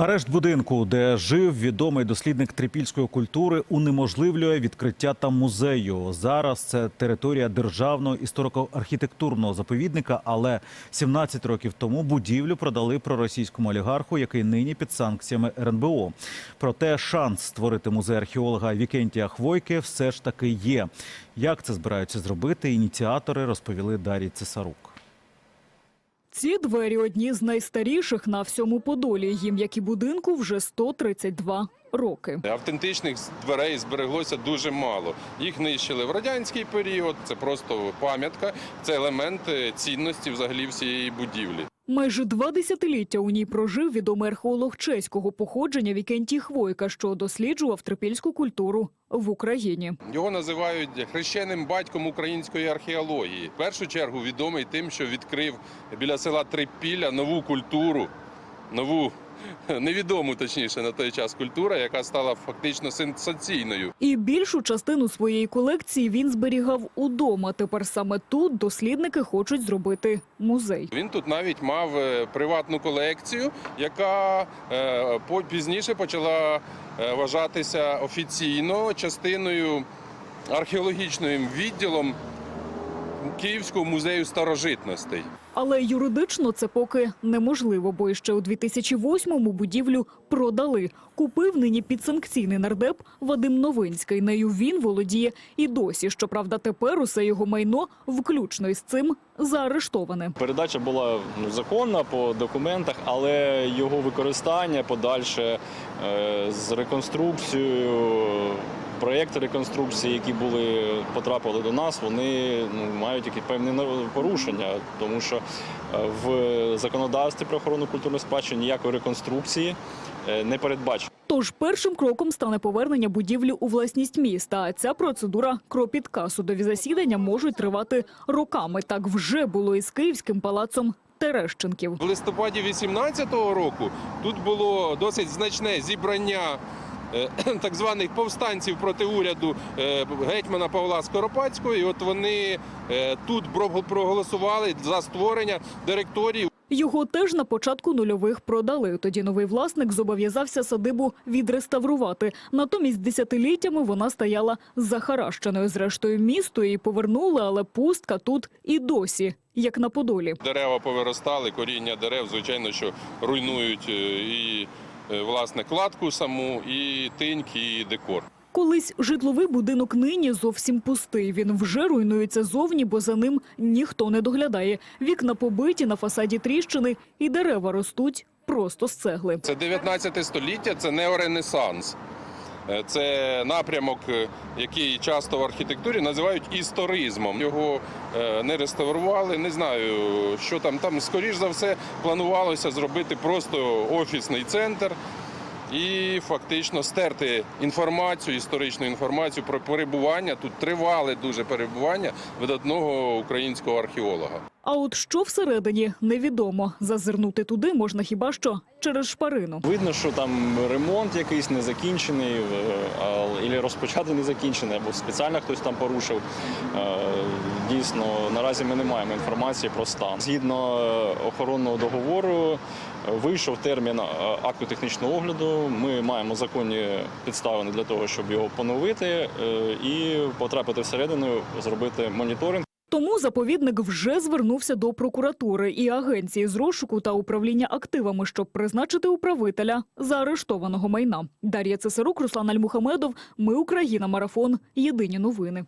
Арешт будинку, де жив відомий дослідник трипільської культури, унеможливлює відкриття там музею. Зараз це територія державного історико-архітектурного заповідника. Але 17 років тому будівлю продали проросійському олігарху, який нині під санкціями РНБО. Проте шанс створити музей археолога Вікентія Хвойки все ж таки є. Як це збираються зробити? Ініціатори розповіли Дарі Цесарук. Ці двері одні з найстаріших на всьому Подолі. Їм, як і будинку, вже 132 роки. Автентичних дверей збереглося дуже мало. Їх нищили в радянський період. Це просто пам'ятка, це елемент е, цінності взагалі всієї будівлі. Майже два десятиліття у ній прожив відомий археолог чеського походження Вікентій Хвойка, що досліджував трипільську культуру в Україні. Його називають хрещеним батьком української археології. В першу чергу відомий тим, що відкрив біля села Трипілля нову культуру, нову невідому, точніше, на той час культура, яка стала фактично сенсаційною. І більшу частину своєї колекції він зберігав удома. Тепер саме тут дослідники хочуть зробити музей. Він тут навіть мав е, приватну колекцію, яка е, пізніше почала е, вважатися офіційно частиною археологічним відділом Київського музею старожитностей. Але юридично це поки неможливо, бо ще у 2008-му будівлю продали. Купив нині підсанкційний нардеп Вадим Новинський. Нею він володіє і досі. Щоправда, тепер усе його майно, включно із цим, заарештоване. Передача була ну, законна по документах, але його використання подальше е, з реконструкцією, проєкти реконструкції, які були потрапили до нас, вони ну, мають якісь певні порушення, тому що е, в законодавстві про охорону культурної спадщини ніякої реконструкції е, не передбачено. Тож першим кроком стане повернення будівлі у власність міста. А ця процедура кропітка. Судові засідання можуть тривати роками. Так вже було із Київським палацом Терещенків. В листопаді 18-го року тут було досить значне зібрання. Е, Так званих повстанців проти уряду е, гетьмана Павла Скоропадського, і от вони е, тут проголосували за створення директорії Його теж на початку нульових продали. Тоді новий власник зобов'язався садибу відреставрувати. Натомість десятиліттями вона стояла захаращеною. Зрештою, місто її повернули, але пустка тут і досі, як на Подолі. Дерева повиростали, коріння дерев, звичайно, що руйнують і власне кладку саму, і тиньки, і декор. Колись житловий будинок нині зовсім пустий. Він вже руйнується зовні, бо за ним ніхто не доглядає. Вікна побиті, на фасаді тріщини, і дерева ростуть просто з цегли. Це 19 століття, це неоренесанс. Е, Це напрямок, е, який часто в архітектурі називають історизмом. Його е, не реставрували. Не знаю, що там. Там, скоріш за все, планувалося зробити просто офісний центр і фактично стерти інформацію, історичну інформацію про перебування. Тут тривале дуже перебування видатного українського археолога. А от що всередині невідомо. Зазирнути туди можна хіба що через шпарину. Видно, що там ремонт якийсь незакінчений, е, або розпочатий незакінчений, або спеціально хтось там порушив. Е, Дійсно, наразі ми не маємо інформації про стан. Згідно е, охоронного договору, вийшов термін акту технічного огляду. Ми маємо законні підстави для того, щоб його поновити і потрапити всередину, зробити моніторинг. Тому заповідник вже звернувся до прокуратури і агенції з розшуку та управління активами, щоб призначити управителя заарештованого майна. Дар'я Цесарук, Руслан Альмухамедов. Ми Україна. Марафон. Єдині новини.